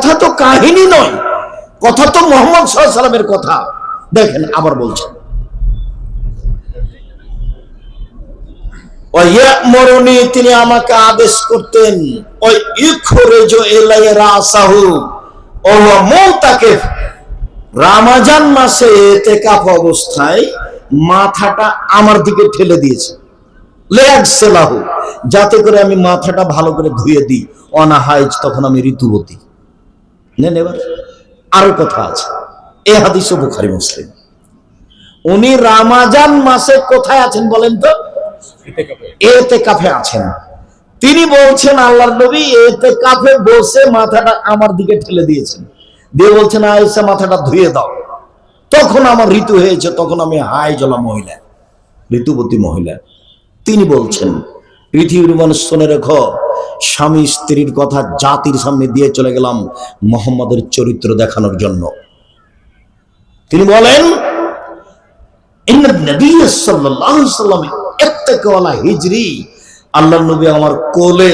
কথা তো কাহিনী নয়, কথা তো মোহাম্মদ সাল্লামের কথা। দেখেন, আবার বলছেন তিনি আমাকে আদেশ করতেন রামাজান মাসে অবস্থায় মাথাটা আমার দিকে ঠেলে দিয়েছে। যাতে করে আমি মাথাটা ভালো করে ধুয়ে দিই। অনাহাইজ তখন আমি ঋতুবতী। নেন এবার। আরও কথা আছে। এ হাদিসও বুখারি মুসলিম। উনি রামাজান মাসে কোথায় আছেন বলেন তো? এতে কাফে আছেন। তিনি বলছেন আল্লাহর নবী এতে কাফে বসে মাথাটা আমার দিকে ঠেলে দিয়েছেন। দিয়ে বলছেন আয়েশা মাথাটা ধুয়ে দাও। তখন আমার ঋতু হয়েছে তখন আমি হাই জলা মহিলা ঋতুবতী মহিলা। তিনি বলছেন পৃথিবীর মানুষ শুনে রেখো স্বামী স্ত্রীর কথা জাতির সামনে দিয়ে চলে গেলাম মোহাম্মদের চরিত্র দেখানোর জন্য। তিনি বলেন আল্লাহ নবী আমার কোলে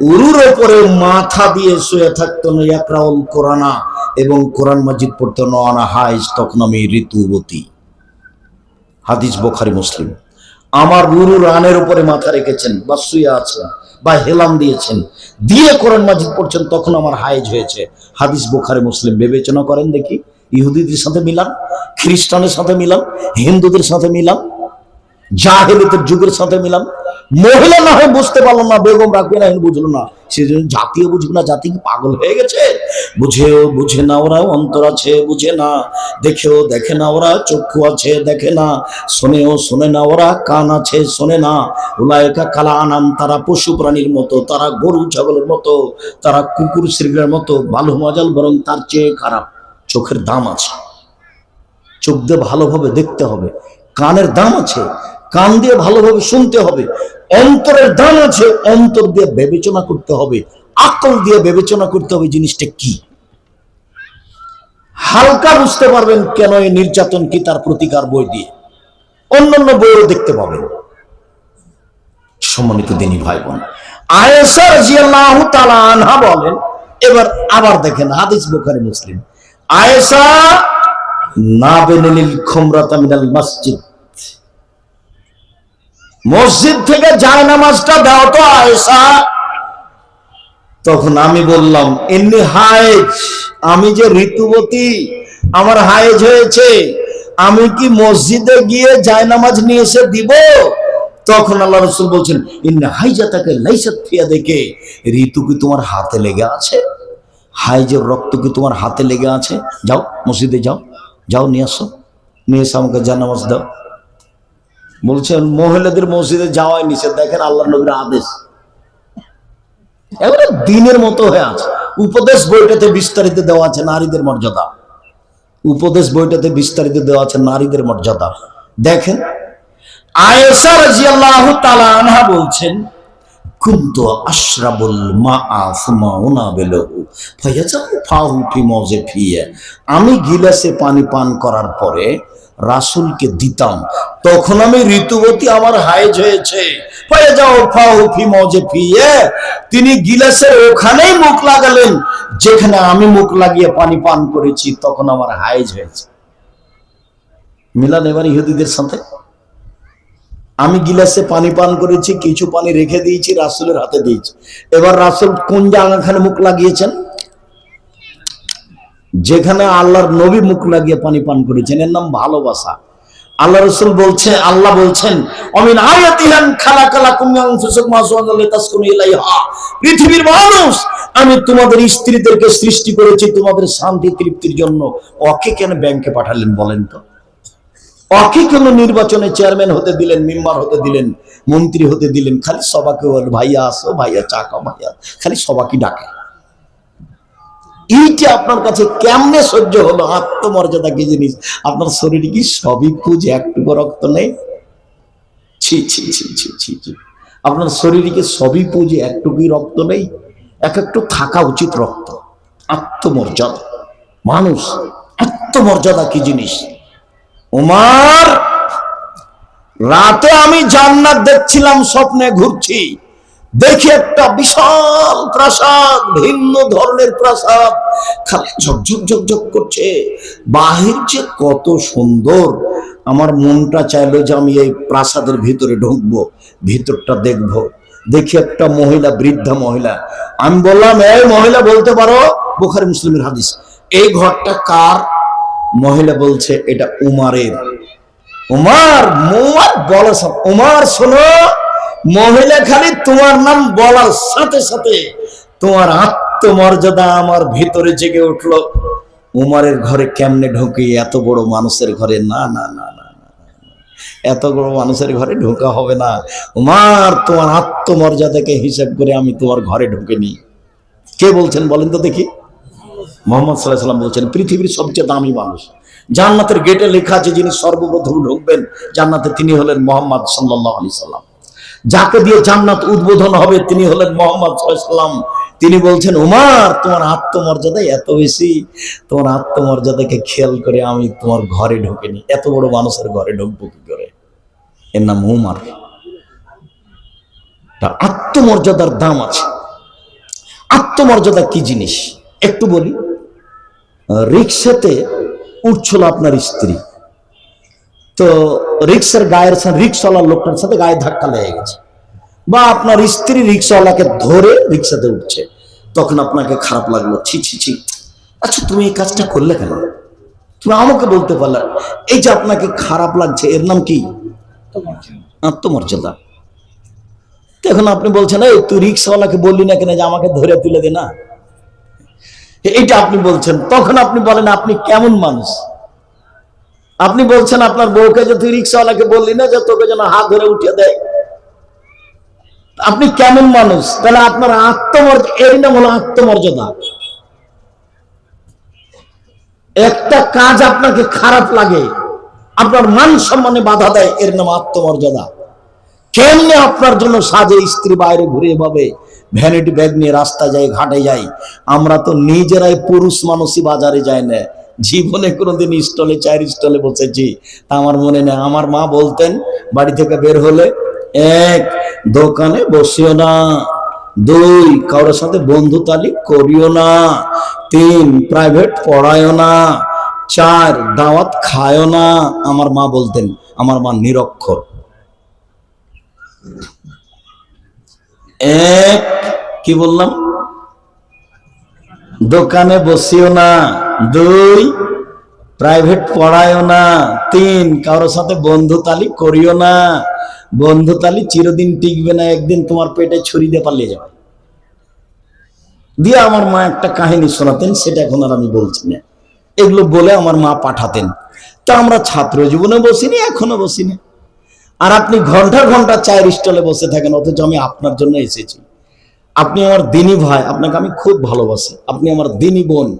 উরুর ওপরে মাথা দিয়ে শুয়ে থাকতো না কোরআনা এবং কোরআন মাজিদ পড়তো না তখন আমি ঋতুবতী। হাদিস বোখারি, মুসলিম। আমার গুরু রানের উপরে মাথা রেখেছেন বা শুয়ে আছেন। বা হেলাম দিয়েছেন, দিয়ে কোরআন মাজিদ পড়ছেন, তখন আমার হায়েজ হয়েছে। হাদিস বোখারে, মুসলিম বিবেচনা করেন দেখি, ইহুদিদের সাথে মিলাম খ্রিস্টানের সাথে মিলাম হিন্দুদের সাথে মিলাম জাহেলিতের যুগের সাথে মিলান মহিলা না হয় বুঝতে পারল না, বেগম রাখবে না বুঝলো না। সেজন্য জাতীয় বুঝবে না, জাতি কি পাগল হয়ে গেছে? বুঝেও বুঝে না ওরা, অন্তর আছে বুঝে না। দেখেও দেখে না ওরা, চক্ষু আছে দেখে না। শোনেও শোনে না ওরা, কান আছে শোনে না। উলায়কা কালা আনাম, তারা পশু প্রাণীর মতো, তারা গরু ছাগলের মতো, তারা কুকুর শৃঙ্গের মতো, ভালো মজাল বরং তার চেয়ে খারাপ। চোখের দাম আছে। চোখ দিয়ে ভালোভাবে দেখতে হবে। কানের দাম আছে। কান দিয়ে ভালোভাবে শুনতে হবে। অন্তরের দাম আছে, অন্তর দিয়ে বিবেচনা করতে হবে। আকল দিয়ে বিবেচনা করতে হবে জিনিসটা কি। হালকা বুঝতে পারবেন কেন এই নির্যাতন কি তার প্রতিকার বই দিয়ে। অন্যান্য বইও দেখতে পাবেন। সম্মানিত দিনী ভাই বোন আয়েশা রাদিয়াল্লাহু তাআলা আনহা বলেন, এবার আবার দেখেন হাদিস বুখারী, মুসলিম। আয়েশা, না বেনিল খুমরাতা মিনাল মসজিদ। মসজিদ থেকে যায় নামাজটা দাও তো আয়েশা, তখন আমি বললাম, এমনি হায়েজ, আমি যে ঋতুবতী, আমার হায়েজ হয়েছে, আমি কি মসজিদে গিয়ে যায় নামাজ নিয়ে এসে দিব? তখন আল্লাহ রসুল বলছেন, ইন্না হাইজা তাকে লাইসাত ফিয়া দেখে, ঋতু কি তোমার হাতে লেগে আছে? হাইজের রক্ত কি তোমার হাতে লেগে আছে? যাও মসজিদে যাও যাও নিয়ে আসো, নিয়ে এসে আমাকে জানামাজ দাও। বলছেন, মহিলাদের মসজিদে যাওয়াই নিষেধ। দেখেন আল্লাহ নবীর আদেশ। এবারে দিনের মতো হয়ে আছে। উপদেশ বইটাতে বিস্তারিত দেওয়া আছে নারীদের মর্যাদা। উপদেশ বইটাতে বিস্তারিত দেওয়া আছে নারীদের মর্যাদা। দেখেন বলছেন আশরাবুল আমি গিলাসে পানি পান করার পরে রাসূলকে দিতাম। তখন আমি ঋতুবতী আমার হাইজ হয়েছে। তিনি গিলাসের ওখানেই মুখ লাগালেন, যেখানে আমি মুখ লাগিয়ে পানি পান করেছি, তখন আমার হাইজ হয়েছে। মিলান, এবার ইহুদিদের সাথে? আমি গিলাসে পানি পান করেছি, কিছু পানি রেখে দিয়েছি, রাসুলের হাতে দিয়েছি। এবার রাসুল কোন জায়গাখানে মুখ লাগিয়েছেন? যেখানে আল্লাহর নবী মুখ লাগিয়ে পানি পান করেছেন, এর নাম ভালোবাসা। আল্লাহ রসুল বলছে আল্লাহ বলছেন, অমিন আয়াতিহান খালা খালা ইলাইহা। পৃথিবীর মানুষ, আমি তোমাদের স্ত্রীদেরকে সৃষ্টি করেছি, তোমাদের শান্তি তৃপ্তির জন্য। ওকে কেন ব্যাংকে পাঠালেন বলেন তো? অকে কেন নির্বাচনে চেয়ারম্যান হতে দিলেন, মেম্বার হতে দিলেন, মন্ত্রী হতে দিলেন? খালি সবাকে ভাইয়া আসো, ভাইয়া চা খাও, ভাইয়া। খালি সবাকে ডাকে। এইটা আপনার কাছে কেমনে সহ্য হলো? আত্মমর্যাদা কি জিনিস? আপনার শরীরে কি সবই পুজে একটুকু রক্ত নেই? ছি ছি ছি ছি ছি ছি। আপনার শরীরে কি সবই পুজে একটুকুই রক্ত নেই? এক একটু থাকা উচিত রক্ত। আত্মমর্যাদা। মানুষ, আত্মমর্যাদা কি জিনিস? উমার, রাতে আমি জান্নাত দেখছিলাম, স্বপ্নে ঘুরছি। দেখি একটা বিশাল প্রাসাদ, ভিন্ন ধরনের প্রাসাদ। খালি ঝকঝক ঝকঝক করছে। বাহির যে কত সুন্দর। আমার মনটা চাইলো যে আমি এই প্রাসাদের ভিতরে ঢুকবো, ভিতরটা দেখব। দেখি একটা মহিলা, বৃদ্ধা মহিলা। আমি বললাম, এই মহিলা, বলতে পারো বুখারি মুসলিমের হাদিস। এই ঘরটা কার? মহিলা বলছে, এটা উমারের। উমার উমার বলা উমার, শোনো। মহিলা, খালি তোমার নাম বলার সাথে সাথে তোমার আত্মমর্যাদা আমার ভিতরে জেগে উঠল। উমারের ঘরে কেমনে ঢুকি? এত বড় মানুষের ঘরে? না না না না। এত বড় মানুষের ঘরে ঢোকা হবে না। উমার, তোমার আত্মমর্যাদাকে হিসাব করে আমি তোমার ঘরে ঢুকিনি। কে বলছেন বলেন তো দেখি? মোহাম্মদ সাল্লাহ সাল্লাম বলছেন, পৃথিবীর সবচেয়ে দামি মানুষ। জান্নাতের গেটে লেখা আছে যিনি সর্বপ্রথম ঢুকবেন, জান্নাতে তিনি হলেন মোহাম্মদ সাল্লাহ আলি সাল্লাম যাকে দিয়ে জান্নাত উদ্বোধন হবে তিনি হলেন মোহাম্মদ সাল্লাম তিনি বলছেন, উমার, তোমার আত্মমর্যাদা এত বেশি। তোমার আত্মমর্যাদাকে খেয়াল করে আমি তোমার ঘরে ঢুকিনি। এত বড় মানুষের ঘরে ঢুকবো কি করে? এর নাম উমার। তার আত্মমর্যাদার দাম আছে। আত্মমর্যাদা কি জিনিস? একটু বলি। রিক্সাতে উঠছিল আপনার স্ত্রী। তো রিক্সের গায়ের সাথে, রিক্সাওয়ালার লোকটার সাথে গায়ে ধাক্কা লেগে গেছে। বা আপনার স্ত্রী রিক্সাওয়ালাকে ধরে রিক্সাতে উঠছে। তখন আপনাকে খারাপ লাগল, ছি ছি ছি। আচ্ছা তুমি এই কাজটা করলে কেন? তুমি আমাকে বলতে পারলে। এই যে আপনাকে খারাপ লাগছে, এর নাম কি? আত্মমর্যাদা। এখন আপনি বলছেন, এই, তুই রিক্সাওয়ালাকে বললি না কেন যে আমাকে ধরে তুলে দে না? এইটা আপনি বলছেন। তখন আপনি বলেন, আপনি কেমন মানুষ? আপনি বলছেন আপনার বউকে যে তুই রিক্সাওয়ালাকে বললি না যে তোকে যেন হাত ধরে উঠিয়ে দেয়? আপনি কেমন মানুষ? তাহলে আপনার আত্মমর্যাদা এর নাম হলো আত্মমর্যাদা। একটা কাজ আপনাকে খারাপ লাগে, আপনার মান সম্মানে বাধা দেয়, এর নাম আত্মমর্যাদা। কেমনে আপনার জন্য সাজে স্ত্রী বাইরে ঘুরে এভাবে ভ্যানিটি ব্যাগ নিয়ে রাস্তা যায়, ঘাটে যাই আমরা তো নিজেরাই পুরুষ মানুষই বাজারে যায় না। জীবনে কোনোদিন স্টলে, চায়ের স্টলে বসেছি। তা আমার মনে নেই, আমার মা বলতেন, বাড়ি থেকে বের হলে এক, দোকানে বসিও না। দুই, কারোর সাথে বন্ধুতালি করিও না। তিন প্রাইভেট পড়ায়ও না। চার, দাওয়াত খায়ও না। আমার মা বলতেন, আমার মা নিরক্ষর। এক, কি বললাম? দোকানে বসিও না। দুই প্রাইভেট পড়ায়ও না। তিন, কারোর সাথে বন্ধুতালি করিও না। বন্ধুতালি চিরদিন টিকবে না, একদিন তোমার পেটে ছুরি দিয়ে পালিয়ে যাবে। দিয়ে আমার মা একটা কাহিনী শোনাতেন, সেটা এখন আর আমি বলছি না। এগুলো বলে আমার মা পাঠাতেন। তা আমরা ছাত্র জীবনে বসিনি এখনও বসিনি। আর আপনি ঘণ্টা ঘণ্টা চায়ের স্টলে বসে থাকেন, অথচ আমি আপনার জন্য এসেছি। আপনি আমার দিনী ভাই, আপনাকে আমি খুব ভালোবাসি। আপনি আমার দিনী বোন।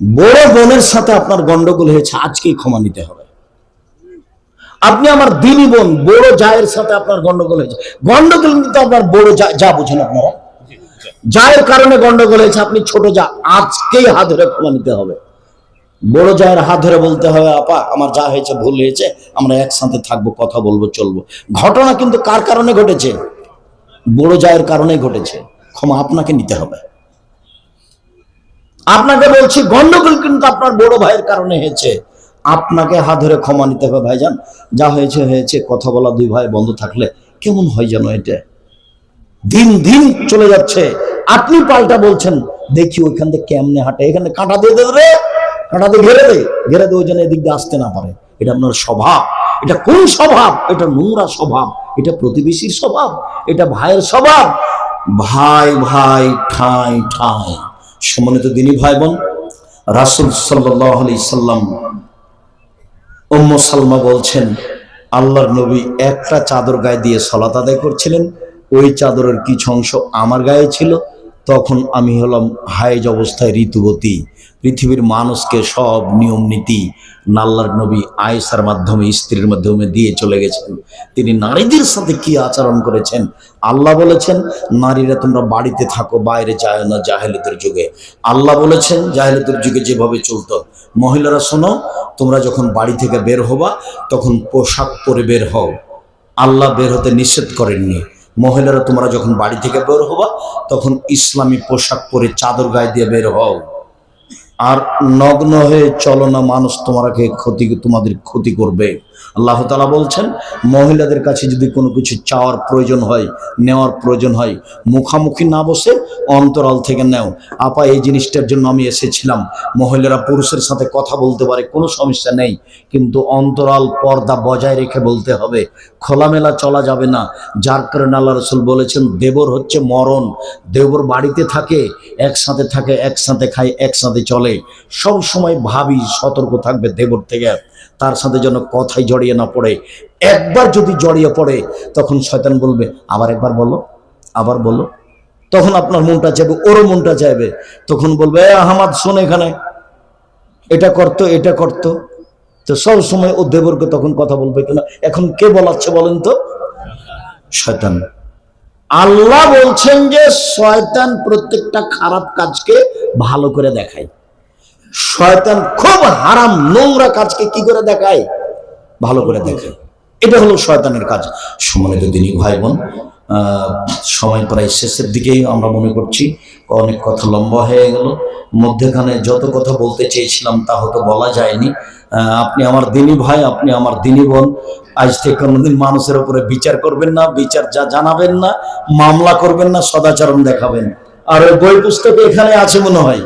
বড় বোনের সাথে আপনার গন্ডগোল হয়েছে, আজকেই ক্ষমা নিতে হবে। আপনি আমার দিনী বোন, বড় জায়ের সাথে আপনার গন্ডগোল হয়েছে। গন্ডগোল কিন্তু আপনার বড় যা বুঝেন আপনারা জায়ের কারণে গন্ডগোল হয়েছে, আপনি ছোট যা, আজকেই হাত ধরে ক্ষমা নিতে হবে। বড় জায়ের হাত ধরে বলতে হবে, আপা, আমার যা হয়েছে, ভুল হয়েছে, আমরা একসাথে থাকব, কথা বলব, চলবো। ঘটনা কিন্তু কার কারণে ঘটেছে? বড় জায়ের কারণে ঘটেছে। ক্ষমা আপনাকে নিতে হবে। আপনাকে বলছি, গন্ডগোল কিন্তু আপনার বড় ভাইয়ের কারণে হয়েছে। আপনাকে হাত ধরে ক্ষমা নিতে হবে ভাইজান। যা হয়েছে হয়েছে, কথা বলা দুই ভাই বন্ধ থাকলে কেমন হয় যেন এটা? দিন দিন চলে যাচ্ছে। আপনি পাল্টা বলছেন, দেখি ওইখান থেকে কেমনে হাঁটে? এখানে কাঁটা দিয়ে দেবে রে। কাঁটা দিয়ে ঘেরে দে। ঘেরে দে ওই জন্য এদিক দিয়ে আসতে না পারে। এটা আপনার স্বভাব। এটা কোন স্বভাব? এটা নোংরা স্বভাব। এটা প্রতিবেশীর স্বভাব। এটা ভাইয়ের স্বভাব। ভাই ভাই, ঠাই ঠাই। সম্মানিত দিনী ভাই বোন রাসুল সাল্লাহ সাল্লাম উম্ম সালমা বলছেন, আল্লাহর নবী একটা চাদর গায়ে দিয়ে সলাত আদায় করছিলেন, ওই চাদরের কিছু অংশ আমার গায়ে ছিল তখন আমি হলাম হায়েজ অবস্থায় ঋতুবতী পৃথিবীর মানুষকে সব নিয়ম নীতি নাল্লার নবী আয়েসার মাধ্যমে, স্ত্রীর মাধ্যমে দিয়ে চলে গেছেন। তিনি নারীদের সাথে কি আচরণ করেছেন? আল্লাহ বলেছেন, নারীরা তোমরা বাড়িতে থাকো, বাইরে যায় না জাহেলিতের যুগে। আল্লাহ বলেছেন জাহেলিতের যুগে যেভাবে চলতো। মহিলারা শোনো, তোমরা যখন বাড়ি থেকে বের হবা, তখন পোশাক পরে বের হও। আল্লাহ বের হতে নিষেধ করেননি। মহিলারা তোমরা যখন বাড়ি থেকে বের হবা, তখন ইসলামী পোশাক পরে চাদর গায়ে দিয়ে বের হও। আর নগ্ন হয়ে চলো না, মানুষ তোমাকে ক্ষতি, তোমাদের ক্ষতি করবে। আল্লাহ তালা বলছেন, মহিলাদের কাছে যদি কোনো কিছু চাওয়ার প্রয়োজন হয়, নেওয়ার প্রয়োজন হয়, মুখামুখি না বসে অন্তরাল থেকে নেও। আপা, এই জিনিসটার জন্য আমি এসেছিলাম। মহিলারা পুরুষের সাথে কথা বলতে পারে, কোনো সমস্যা নেই। কিন্তু অন্তরাল পর্দা বজায় রেখে বলতে হবে, খোলামেলা চলা যাবে না। যার কারণে আল্লাহ রসুল বলেছেন, দেবর হচ্ছে মরণ। দেবর বাড়িতে থাকে, একসাথে থাকে, একসাথে খায়, একসাথে চলে। সব সময় ভাবি, সতর্ক থাকবে দেবর থেকে। তার সাথে যেন কথাই জড়িয়ে না পড়ে। একবার যদি জড়িয়ে পড়ে, তখন শয়তান বলবে, আবার একবার বলো, আবার বলো। তখন আপনার মনটা চাইবে ওরও মনটা চাইবে তখন বলবে, এ আহমাদ, শোন এখানে। এটা করতো এটা করতো। তো সব সময় ও দেবরকে তখন কথা বলবে কিনা? এখন কে বলাচ্ছে বলেন তো? শয়তান। আল্লাহ বলছেন যে, শয়তান প্রত্যেকটা খারাপ কাজকে ভালো করে দেখায়। শয়তান খুব হারাম, নোংরা কাজকে কি করে দেখায়? ভালো করে দেখায়। এটা হলো শয়তানের কাজ। সম্মানিত দিনী ভাই বোন সময় প্রায় শেষের দিকেই আমরা মনে করছি। অনেক কথা লম্বা হয়ে গেল। মধ্যেখানে যত কথা বলতে চেয়েছিলাম তা হয়তো বলা যায়নি। আপনি আমার দিনী ভাই, আপনি আমার দিনী বোন। আজ থেকে কোনোদিন মানুষের উপরে বিচার করবেন না, বিচার যা জানাবেন না, মামলা করবেন না, সদাচরণ দেখাবেন। আর ওই বই পুস্তক এখানে আছে মনে হয়।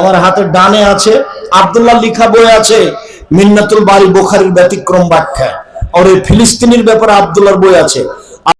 আমার হাতের ডানে আছে, আব্দুল্লাহ লিখা বই আছে, মিন্নাতুল বাড়ি বোখারির ব্যতিক্রম ব্যাখ্যা। আর ওই ফিলিস্তিনির ব্যাপারে আব্দুল্লাহর বই আছে।